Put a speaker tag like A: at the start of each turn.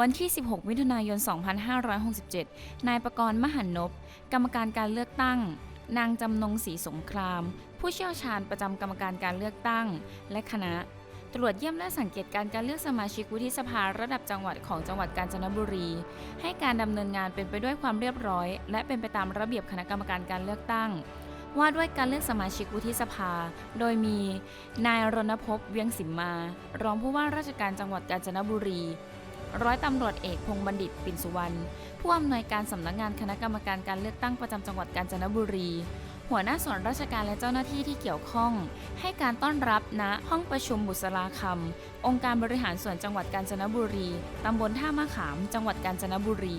A: วันที่ 16 มิถุนายน 2567 นายประกรณ์มหันนบ กรรมการการเลือกตั้ง นางจำนงศรีสงคราม ผู้เชี่ยวชาญประจำกรรมการการเลือกตั้ง และคณะ ตรวจเยี่ยมและสังเกตการการเลือกสมาชิกวุฒิสภาระดับจังหวัดของจังหวัดกาญจนบุรี ให้การดำเนินงานเป็นไปด้วยความเรียบร้อย และเป็นไปตามระเบียบคณะกรรมการการเลือกตั้งว่าด้วยการเลือกสมาชิกวุฒิสภา โดยมี นายรณพบเวียงสิมมา รองผู้ว่าราชการจังหวัดกาญจนบุรี ร้อยตำรวจเอกพงษ์บัณฑิต ปิ่นสุวรรณ ผู้อำนวยการสำนักงานคณะกรรมการการเลือกตั้งประจำจังหวัดกาญจนบุรี หัวหน้าส่วนราชการและเจ้าหน้าที่ที่เกี่ยวข้อง ให้การต้อนรับณห้องประชุมบุษราคำองค์การบริหารส่วนจังหวัดกาญจนบุรี ตำบลท่ามะขาม จังหวัดกาญจนบุรี